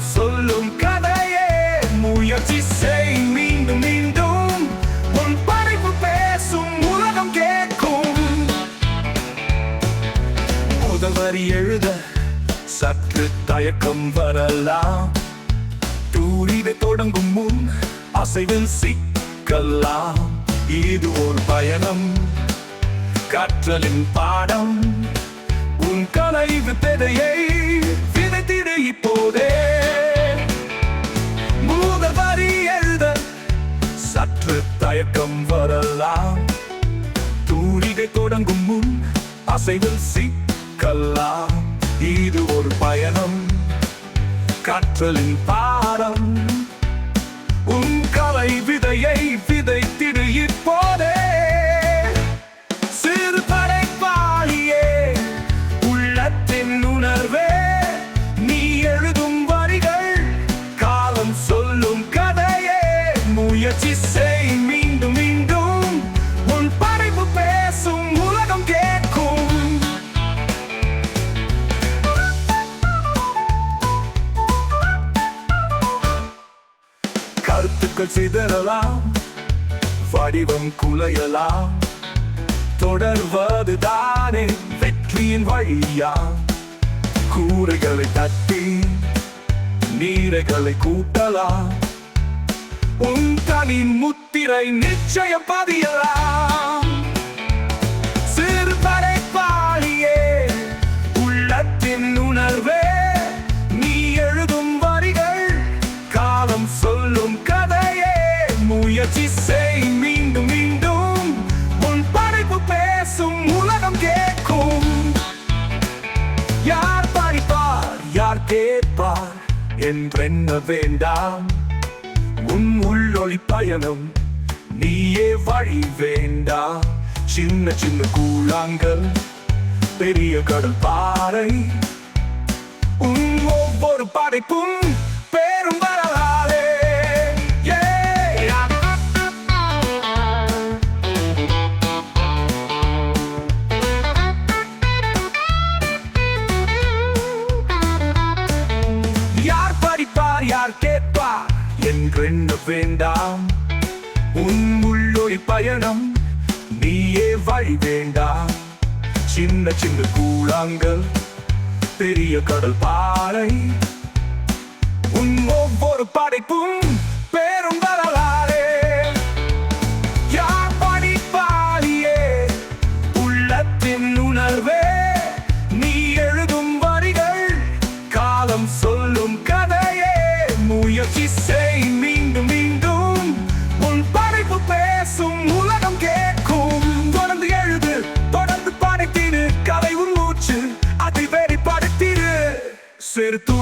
சொல்லும் கதையே. முயற்சி செய் மீண்டும் மீண்டும். உன் படைப்பு பேசும் உலகம் கேட்கும். முதல்வரி எழுத சற்று தயக்கம் வரலாம். தூரிதை தொடங்கும் முன் அசைவில் சிக்கலாம். இது ஒரு பயணம் கற்றலின் பாடம். உன் கலை வித்தையை சற்று தயக்கம் வரலாம். தூரிகை தொடங்கும் முன் அசைவில் சிக்கலாம். இது ஒரு பயணம். காற்றலின் பாடம். முயற்சி செய். மீண்டும் மீண்டும் உன் படைப்பு பேசும் உலகம் கேட்கும். கருத்துக்கள் சிதறலாம் வடிவம் குலையலாம். தொடர்வது தானே வெற்றியின் வழியா? கூரைகளை தட்டி நீரைகளை கூட்டலாம். உன் தனி முத்திரை நிச்சய பதியலாம். சிறுபடை படைப்பாளியே உள்ளத்தின் உணர்வே நீ எழுதும் வரிகள் காலம் சொல்லும் கதையே. முயற்சி செய் மீண்டும் மீண்டும். உன் படைப்பு பேசும் உலகம் கேட்கும். யார் படிப்பார் யார் கேட்பார் என்றென்ன வேண்டாம். உன் உள்ளொளி பயணம் நீயே வழி வேண்டா. சின்ன சின்ன கூழாங்கல் பெரிய கடல் பாறை உன் ஒவ்வொரு படைப்பும் வேண்டாம். உன் உள்ளொளி பயணம் நீயே வழி வேண்டாம். சின்ன சின்ன கூழாங்கள் பெரிய கடல் பாறை. உன் ஒவ்வொரு படைப்பும் பேரும் வரலாறே. யார் படிப்பாளியே உள்ளத்தின் உணர்வே. நீ எழுதும் வரிகள் காலம் சொல்லும் கதையே. முயற்சி ser tú.